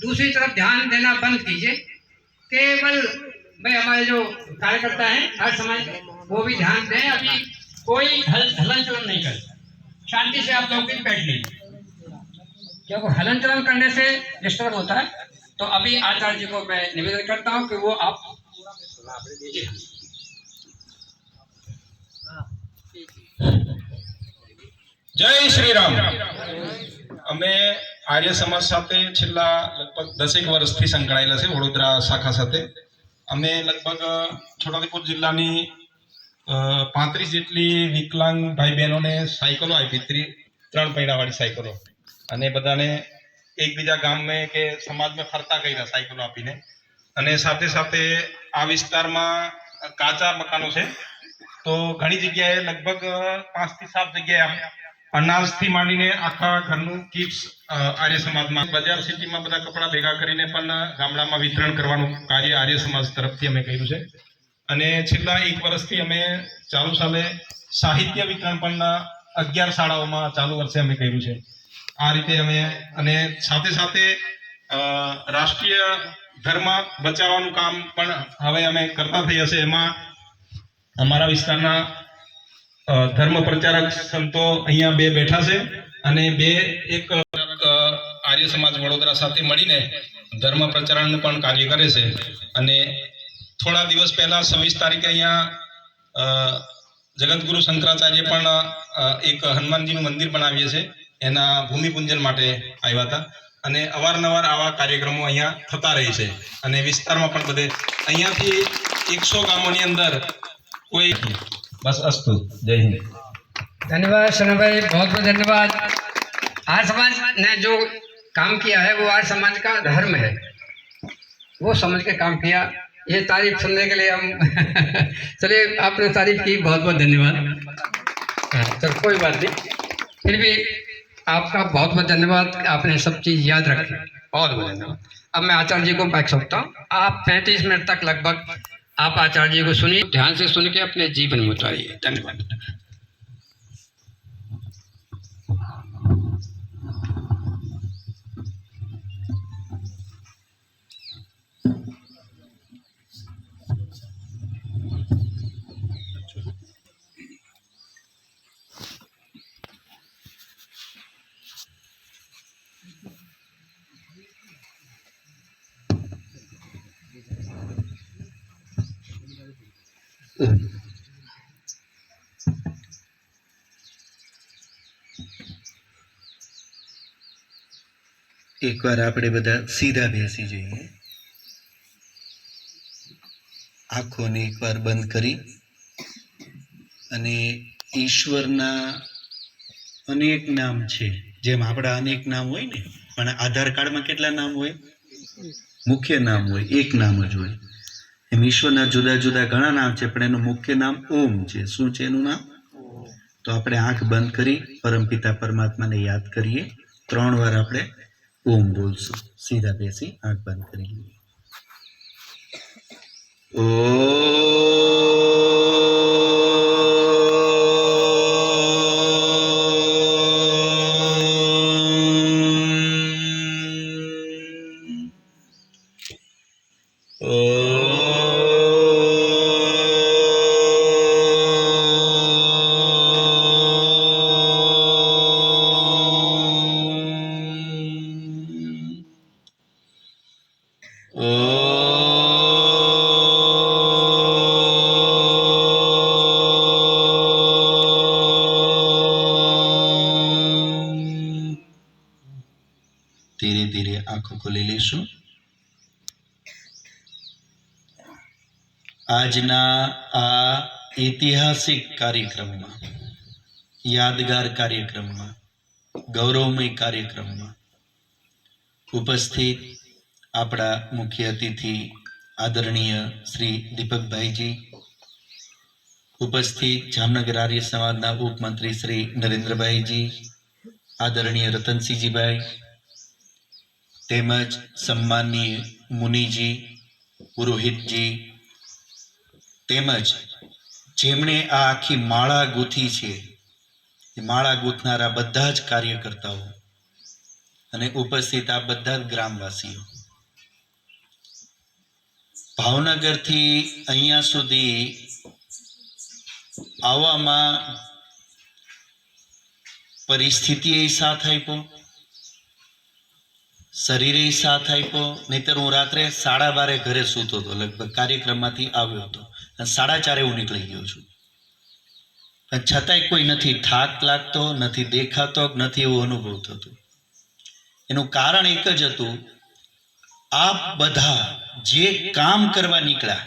दूसरी तरफ़ ध्यान देना बंद कीजिए। केवल भाई हमारे जो कार्यकर्ता हैं हर समय वो भी ध्यान दें अभी कोई हलन चलन नहीं कर शांति से आप लोग भी बैठ लीजिए। क्योंकि हलन चलन करने से डिस्टर्ब होता है? तो अभी आचार्य जी को मैं निवेदन करता हूँ कि वो आप जय श्री राम। हमें આર્ય સમાજ સાથે છેલ્લા લગભગ દસેક વર્ષથી સંકળાયેલા છે વડોદરા શાખા સાથે. અમે લગભગ છોટાઉદેપુર જિલ્લાની પાંત્રીસ જેટલી વિકલાંગ ભાઈ બહેનોને સાયકલો આપી, ત્રી, ત્રણ પૈડાવાળી સાયકલો. અને બધાને એકબીજા ગામમાં કે સમાજમાં ફરતા કર્યા સાયકલો આપીને. અને સાથે સાથે આ વિસ્તારમાં કાચા મકાનો છે. તો ઘણી જગ્યાએ લગભગ પાંચથી સાત જગ્યાએ અનાજથી માંડીને આખા ઘરનું કિટ્સ આર્ય સમાજમાં. બજાર સિટીમાં બધા કપડાં ભેગા કરીને પણ ગામડામાં વિતરણ કરવાનું કાર્ય આર્ય સમાજ તરફથી અમે કર્યું છે. અને છેલ્લા એક વર્ષથી અમે ચાલુ સાલે સાહિત્ય વિતરણ પણ અગિયાર શાળાઓમાં ચાલુ વર્ષે અમે કર્યું છે. આ રીતે અમે, અને સાથે સાથે રાષ્ટ્રીય ધર્મ બચાવવાનું કામ પણ હવે અમે કરતા થઈ હશે એમાં અમારા વિસ્તારના ધર્મ પ્રચારક સંતો અહીંયા બે બેઠા છે અને બે એક આર્ય સમાજ વડોદરા સાથે મળીને ધર્મ પ્રચારણનું પણ કાર્ય કરે છે. અને થોડા દિવસ પહેલા છવ્વીસ તારીખે અહીંયા જગતગુરુ શંકરાચાર્ય પણ એક હનુમાનજીનું મંદિર બનાવીએ છે. એના ભૂમિપૂજન માટે આવ્યા હતા. અને અવારનવાર આવા કાર્યક્રમો અહીંયા થતા રહે છે. અને વિસ્તારમાં પણ બધે અહીંયાથી એકસો ગામોની અંદર કોઈ बस अस्तु। जय हिंद। धन्यवाद शरण भाई बहुत बहुत धन्यवाद। आर समाज ने जो काम किया है, वो आर समाज का धर्म है। वो समझ के काम किया। ये तारीफ़ सुनने के लिए हम चलिए, आपने तारीफ़ की। बहुत बहुत धन्यवाद। हाँ, चल, कोई बात नहीं। फिर भी आपका बहुत बहुत धन्यवाद। आपने सब चीज़ याद रखी। बहुत बहुत धन्यवाद। अब मैं आचार्य जी को बैठ सकता हूँ। आप पैंतीस मिनट तक लगभग आप आचार्य जी को सुनिए ध्यान से सुन के अपने जीवन में उतारिए धन्यवाद એકવાર આપણે બધા સીધા બેસી જઈએ. આંખોને એકવાર બંધ કરી અને ઈશ્વરના અનેક નામ છે. જેમ આપણા અનેક નામ હોય ને, પણ આધાર કાર્ડમાં કેટલા નામ હોય? મુખ્ય નામ હોય, એક નામ જ હોય. ઈશ્વરના જુદા જુદા ઘણા નામ છે, પણ એનું મુખ્ય નામ ઓમ છે. શું છે એનું નામ? તો આપણે આંખ બંધ કરી પરમપિતા પરમાત્માને યાદ કરીએ. ત્રણ વાર આપણે ઓમ બોલશું. સીધા બેસી આંખ બંધ કરી લઈએ. ધીરે ધીરે આંખો ખોલી લેશું. આજના આ ઐતિહાસિક કાર્યક્રમમાં યાદગાર કાર્યક્રમમાં ગૌરવમય કાર્યક્રમમાં ઉપસ્થિત આપણા મુખ્ય અતિથિ આદરણીય શ્રી દીપકભાઈજી, ઉપસ્થિત જામનગર આર્ય સમાજના ઉપમંત્રી શ્રી નરેન્દ્રભાઈજી, આદરણીય રતનસિંહજીભાઈ, તેમજ સન્માનીય મુનિજી, પુરોહિતજી, તેમજ જેમણે આ આખી માળા ગૂંથી છે, એ માળા ગૂંથનારા બધા જ કાર્યકર્તાઓ અને ઉપસ્થિત આ બધા જ ગ્રામવાસીઓ ભાવનગરથી અહીંયા સુધી આવવામાં પરિસ્થિતિએ સાથ આપ્યો, શરીરે સાથ આપ્યો, નહીતર હું રાત્રે સાડા બારે ઘરે સૂતો હતો, લગભગ કાર્યક્રમમાંથી આવ્યો હતો. અને સાડા ચારે હું નીકળી ગયો છું. પણ છતાંય કોઈ નથી થાક લાગતો, નથી દેખાતો, નથી એવો અનુભવ થતો. એનું કારણ એક જ હતું આપ બધા જે કામ કરવા નીકળ્યા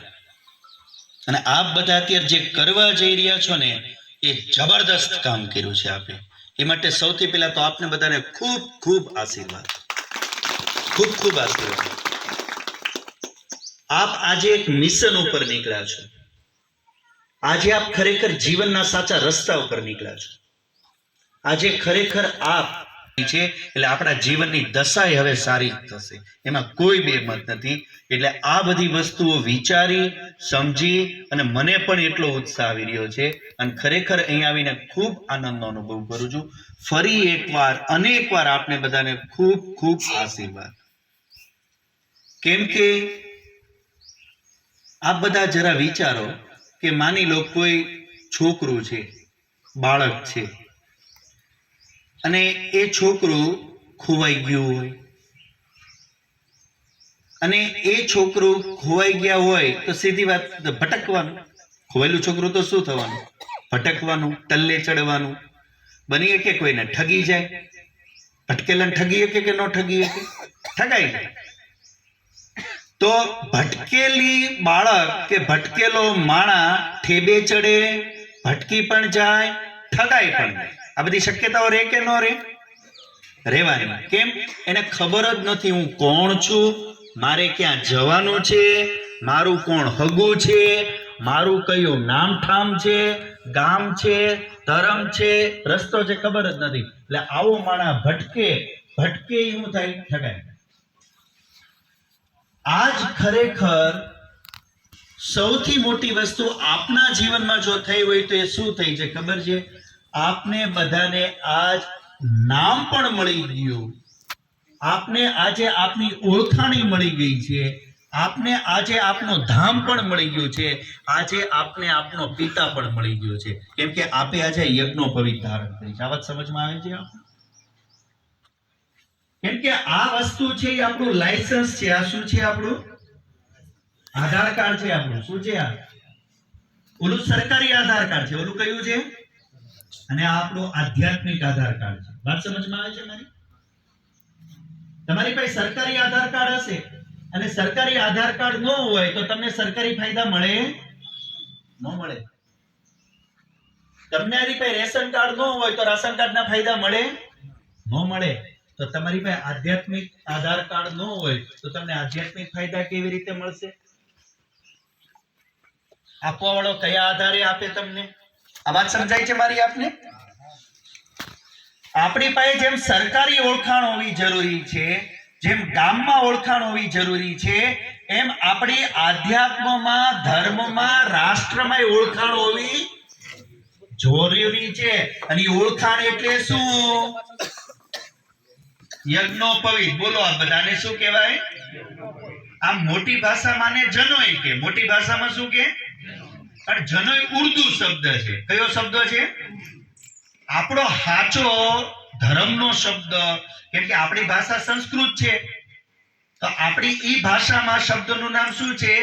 અને આપ બધા અત્યારે જે કરવા જઈ રહ્યા છો ને, એ જબરદસ્ત કામ કર્યું છે આપે. એ માટે સૌથી પહેલા તો આપને બધાને ખૂબ ખૂબ આશીર્વાદ. ખૂબ ખૂબ આશીર્વાદ. આપ આજે એક મિશન ઉપર નીકળ્યા છો. આજે આપ ખરેખર જીવનના સાચા રસ્તા ઉપર નીકળ્યા છો. આજે ખરેખર આપ છે, એટલે આપણા જીવનની દશાએ હવે સારી થશે. એમાં કોઈ બે મત નથી. એટલે આ બધી વસ્તુઓ વિચારી, સમજી અને મને પણ એટલો ઉત્સાહ આવી રહ્યો છે અને ખરેખર અહીં આવીને ખૂબ આનંદનો અનુભવ કરું છું. ફરી એકવાર, અનેકવાર આપને બધાને ખૂબ ખૂબ આશીર્વાદ. કેમ કે આપ બધા જરા વિચારો કે માની લો કોઈ છોકરું છે, બાળક છે અને એ છોકરું ખોવાઈ ગયો હોય. અને એ છોકરું ખોવાઈ ગયા હોય તો સીધી વાત ભટકવાનું. ખોવાયેલું છોકરું તો શું થવાનું? ભટકવાનું, ટલ્લે ચડવાનું. બની શકે કોઈને ઠગી જાય. ભટકેલા ઠગી શકે કે ન ઠગી શકે? ઠગાઈ જાય. તો ભટકેલી બાળક કે ભટકેલો માણા ઠેબે ચડે, ભટકી પણ જાય, ઠગાઈ પણ જાય. આ બધી શક્યતાઓ રહે કે ન રહે? રહેવાની. કેમ? એને ખબર જ નથી હું કોણ છું, મારે ક્યાં જવાનું છે, મારું કોણ હગું છે, મારું કયું નામ ઠામ છે, ગામ છે, ધર્મ છે, રસ્તો છે, ખબર જ નથી. એટલે આવો માણા ભટકે ભટકે એવું થાય, ઠગાય. આજ ખરેખર સૌથી મોટી વસ્તુ આપના જીવનમાં જો થઈ હોય તો એ શું થઈ છે ખબર છે? આપને બધાને આજ નામ પણ મળી ગયું. આપને આજે આપની ઓળખાણી મળી ગઈ છે. આપને આજે આપનો ધામ પણ મળી ગયું છે. આજે આપને આપનો પિતા પણ મળી ગયો છે. કેમ કે આપે આજે યજ્ઞો પવિત્ર ધારણ કરી છે. આ વાત સમજમાં આવે છે? કેમ કે આ વસ્તુ છે એ આપણું લાયસન્સ છે. આ શું છે આપણું? આધાર કાર્ડ છે આપણું. શું છે આ? ઓલું સરકારી આધાર કાર્ડ છે. ઓલું કયું છે? અને આ આપણું આધ્યાત્મિક આધાર કાર્ડ છે. વાત સમજમાં આવે છે મારી? તમારી પાસે સરકારી આધાર કાર્ડ હશે. અને સરકારી આધાર કાર્ડ ન હોય તો તમને સરકારી ફાયદા મળે? ન મળે. તમને આની પાસે રેશન કાર્ડ ન હોય તો રાશન કાર્ડના ફાયદા મળે? ન મળે. તો તમારી પાસે આધ્યાત્મિક આધાર કાર્ડ ન હોય તો તમને આધ્યાત્મિક ફાયદા કેવી રીતે મળશે? આપવા વાળો કયા આધારે આપે તમને? આ વાત સમજાય છે મારી આપને? આપણી પાસે જેમ સરકારી ઓળખાણ હોવી જરૂરી છે, જેમ ગામમાં ઓળખાણ હોવી જરૂરી છે, એમ આપણી આધ્યાત્મમાં, ધર્મમાં રાષ્ટ્રમાં ઓળખાણ હોવી જરૂરી છે. અને ઓળખાણ એટલે શું? યજ્ઞોપવિત. બોલો આ બધાને શું કહેવાય? આ મોટી ભાષામાં ને જનોય કે, મોટી ભાષામાં શું કે? અને જનોય ઉર્દુ શબ્દ છે. કયો શબ્દ છે? આપણો હાચો ધર્મનો શબ્દ. કેમ કે આપણી ભાષા સંસ્કૃત છે. તો આપણી ઈ ભાષામાં શબ્દનું નામ શું છે?